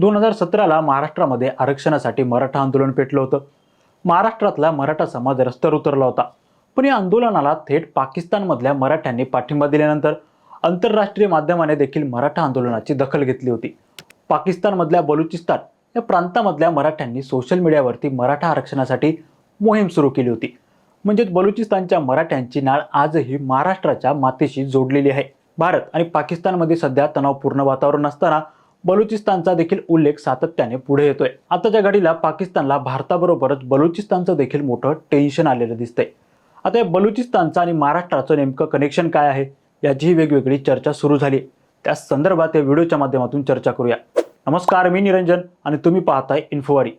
दोन हजार सतराला महाराष्ट्रामध्ये आरक्षणासाठी मराठा आंदोलन पेटलं होतं. महाराष्ट्रातला मराठा समाज रस्त्यावर उतरला होता. पण या आंदोलनाला थेट पाकिस्तानमधल्या मराठ्यांनी पाठिंबा दिल्यानंतर आंतरराष्ट्रीय माध्यमाने देखील मराठा आंदोलनाची दखल घेतली होती. पाकिस्तानमधल्या बलुचिस्तान या प्रांतामधल्या मराठ्यांनी सोशल मीडियावरती मराठा आरक्षणासाठी मोहीम सुरू केली होती. म्हणजेच बलुचिस्तानच्या मराठ्यांची नाळ आजही महाराष्ट्राच्या मातीशी जोडलेली आहे. भारत आणि पाकिस्तानमध्ये सध्या तणावपूर्ण वातावरण असताना बलुचिस्तानचा देखील उल्लेख सातत्याने पुढे येतोय. आताच्या घडीला पाकिस्तानला भारताबरोबरच बलुचिस्तानचं देखील मोठं टेन्शन आलेलं दिसतंय. आता या बलुचिस्तानचं आणि महाराष्ट्राचं नेमकं कनेक्शन काय आहे याचीही वेगवेगळी चर्चा सुरू झाली त्या संदर्भात या व्हिडिओच्या माध्यमातून चर्चा करूया. नमस्कार मी निरंजन आणि तुम्ही पाहताय इन्फोवारी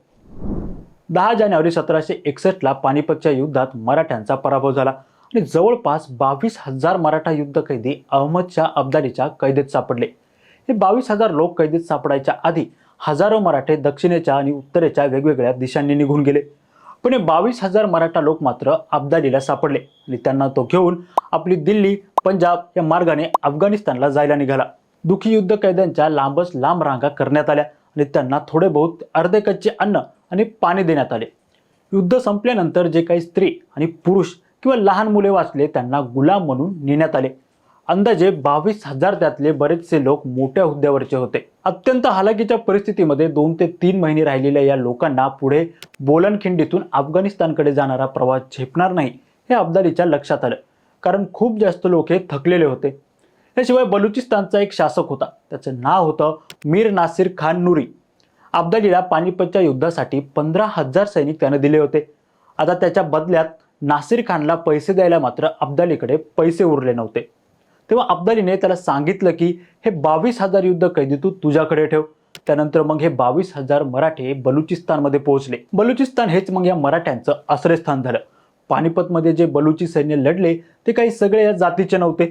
दहा जानेवारी सतराशे एकसष्टला पानिपतच्या युद्धात मराठ्यांचा पराभव झाला आणि जवळपास बावीस हजार मराठा युद्ध कैदी अहमद शाह अब्दालीच्या कैदेत सापडले. हे बावीस हजार लोक कैदेत सापडायच्या आधी हजारो मराठे दक्षिणेच्या आणि उत्तरेच्या वेगवेगळ्या दिशांनी निघून गेले. पण हे बावीस हजार मराठा लोक मात्र अब्दालीला सापडले आणि त्यांना तो घेऊन आपली दिल्ली पंजाब या मार्गाने अफगाणिस्तानला जायला निघाला. दुखी युद्ध कैद्यांच्या लांबच लांब रांगा करण्यात आल्या आणि त्यांना थोडे बहुत अर्धे कच्चे अन्न आणि पाणी देण्यात आले. युद्ध संपल्यानंतर जे काही स्त्री आणि पुरुष किंवा लहान मुले वाचले त्यांना गुलाम म्हणून नेण्यात आले. अंदाजे बावीस हजार त्यातले बरेचसे लोक मोठ्या हुद्द्यावरचे होते. अत्यंत हालाकीच्या परिस्थितीमध्ये दोन ते तीन महिने राहिलेल्या या लोकांना पुढे बोलनखिंडीतून अफगाणिस्तानकडे जाणारा प्रवास झेपणार नाही हे अब्दालीच्या लक्षात आलं. कारण खूप जास्त लोक हे थकलेले होते. याशिवाय बलुचिस्तानचा एक शासक होता. त्याचं नाव होतं मीर नासिर खान नुरी. अब्दालीला पानिपतच्या युद्धासाठी पंधरा हजार सैनिक त्याने दिले होते. आता त्याच्या बदल्यात नासिर खानला पैसे द्यायला मात्र अब्दालीकडे पैसे उरले नव्हते. तेव्हा अब्दालीने त्याला सांगितलं की हे बावीस हजार युद्ध कैदी तू तुझ्याकडे ठेव. त्यानंतर मग हे बावीस हजार मराठे बलुचिस्तानमध्ये पोहोचले. बलुचिस्तान हेच मग या मराठ्यांचं आश्रयस्थान झालं. पानिपतमध्ये जे बलुची सैन्य लढले ते काही सगळे या जातीचे नव्हते.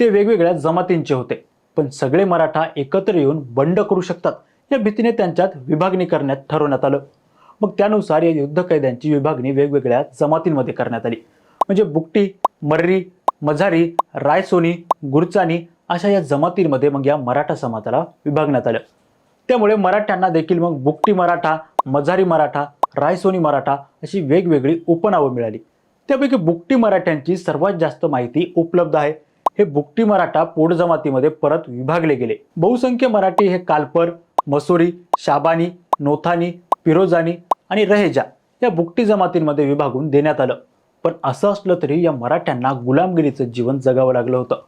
ते वेगवेगळ्या जमातींचे होते. पण सगळे मराठा एकत्र येऊन बंड करू शकतात या भीतीने त्यांच्यात विभागणी करण्यात ठरवण्यात आलं. मग त्यानुसार या युद्ध कैद्यांची विभागणी वेगवेगळ्या जमातींमध्ये करण्यात आली. म्हणजे बुकटी मर्री मझारी रायसोनी गुरचानी अशा या जमातींमध्ये मग या मराठा समाजाला विभागण्यात आलं. त्यामुळे मराठ्यांना देखील मग बुकटी मराठा मझारी मराठा रायसोनी मराठा अशी वेगवेगळी उपनावं मिळाली. त्यापैकी बुकटी मराठ्यांची सर्वात जास्त माहिती उपलब्ध आहे. हे बुकटी मराठा पोट जमातीमध्ये परत विभागले गेले. बहुसंख्य मराठी हे कालपर मसुरी शाबानी नोथानी पिरोजानी आणि रहेजा या बुकटी जमातींमध्ये विभागून देण्यात आलं. पण असं असलं तरी या मराठ्यांना गुलामगिरीचं जीवन जगावं लागलं होतं.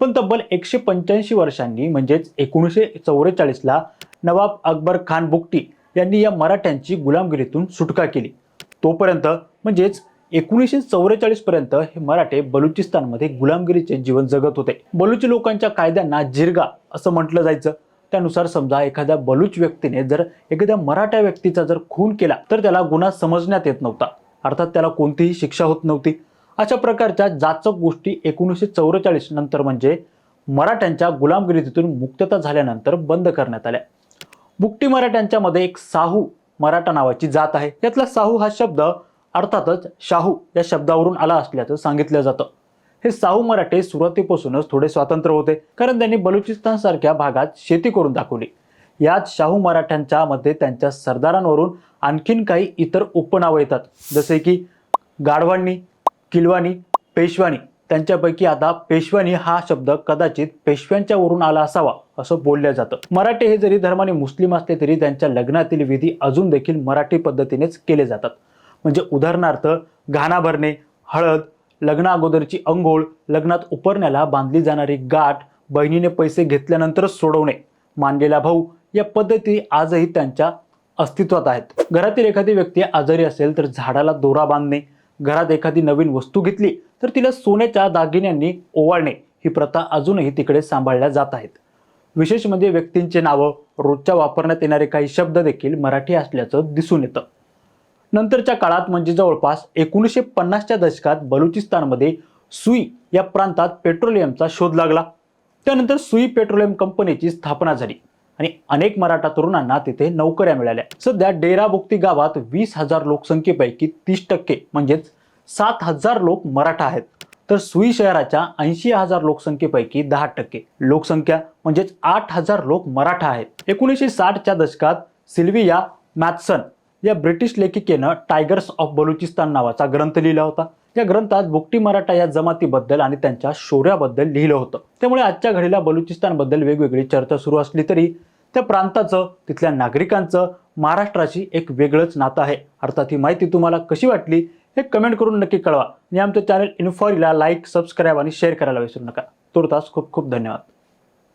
पण तब्बल एकशे पंच्याऐंशी वर्षांनी म्हणजेच एकोणीसशे चौवेचाळीसला नवाब अकबर खान बुकटी यांनी या मराठ्यांची गुलामगिरीतून सुटका केली. तोपर्यंत म्हणजेच एकोणीसशे चौवेचाळीस पर्यंत हे मराठे बलुचिस्तानमध्ये गुलामगिरीचे जीवन जगत होते. बलुची लोकांच्या कायद्यांना जिरगा असं म्हटलं जायचं. त्यानुसार समजा एखाद्या बलुच व्यक्तीने जर एखाद्या मराठा व्यक्तीचा जर खून केला तर त्याला गुन्हा समजण्यात येत नव्हता. अर्थात त्याला कोणतीही शिक्षा होत नव्हती. अशा प्रकारच्या जाचक गोष्टी एकोणीसशे चौवेचाळीस नंतर म्हणजे मराठ्यांच्या गुलामगिरीतून मुक्तता झाल्यानंतर बंद करण्यात आल्या. बुकटी मराठ्यांच्या मध्ये एक साहू मराठा नावाची जात आहे. यातला साहू हा शब्द अर्थातच शाहू या शब्दावरून आला असल्याचं सांगितलं जातं. हे साहू मराठे सुरुवातीपासूनच थोडे स्वातंत्र्य होते. कारण त्यांनी बलुचिस्तान सारख्या भागात शेती करून दाखवली. याच शाहू मराठ्यांच्या मध्ये त्यांच्या सरदारांवरून आणखीन काही इतर उपनावं येतात. जसे की गाढवांनी किलवानी पेशवानी त्यांच्यापैकी आता पेशवानी हा शब्द कदाचित पेशव्यांच्या वरून आला असावा असं बोललं जातं. मराठे हे जरी धर्माने मुस्लिम असले तरी त्यांच्या लग्नातील विधी अजून देखील मराठी पद्धतीनेच केले जातात. म्हणजे उदाहरणार्थ घाणा भरणे हळद लग्ना अगोदरची अंघोळ लग्नात उपरण्याला बांधली जाणारी गाठ बहिणीने पैसे घेतल्यानंतरच सोडवणे मानलेला भाऊ या पद्धती आजही त्यांच्या अस्तित्वात आहेत. घरातील एखादी व्यक्ती आजारी असेल तर झाडाला दोरा बांधणे घरात एखादी नवीन वस्तू घेतली तर तिला सोन्याच्या दागिन्यांनी ओवाळणे ही प्रथा अजूनही तिकडे सांभाळल्या जात आहेत. विशेष म्हणजे व्यक्तींचे नावं रोजच्या वापरण्यात येणारे काही शब्द देखील मराठी असल्याचं दिसून येतं. नंतरच्या काळात म्हणजे जवळपास एकोणीसशे पन्नासच्या दशकात बलुचिस्तानमध्ये सुई या प्रांतात पेट्रोलियमचा शोध लागला. त्यानंतर सुई पेट्रोलियम कंपनीची स्थापना झाली. आणि अनेक मराठा तरुणांना तिथे नोकऱ्या मिळाल्या. सध्या डेराबुक्ती गावात वीस हजार लोकसंख्येपैकी तीस टक्के म्हणजेच सात हजार लोक मराठा आहेत. तर सुई शहराच्या ऐंशी हजार लोकसंख्येपैकी दहा टक्के. लोकसंख्या म्हणजेच आठ हजार लोक मराठा आहेत. एकोणीसशे साठच्या दशकात सिल्विया मॅथसन या ब्रिटिश लेखिकेनं टायगर्स ऑफ बलुचिस्तान नावाचा ग्रंथ लिहिला होता. या ग्रंथात बुकटी मराठा या जमातीबद्दल आणि त्यांच्या शौर्याबद्दल लिहिलं होतं. त्यामुळे आजच्या घडीला बलुचिस्तानबद्दल वेगवेगळी चर्चा सुरू असली तरी त्या प्रांताचं तिथल्या नागरिकांचं महाराष्ट्राशी एक वेगळंच नातं आहे. अर्थात ही माहिती तुम्हाला कशी वाटली हे कमेंट करून नक्की कळवा. आणि आमचं चॅनल इन्फॉरीला लाईक सबस्क्राईब आणि शेअर करायला विसरू नका. तुर्तास खूप खूप धन्यवाद.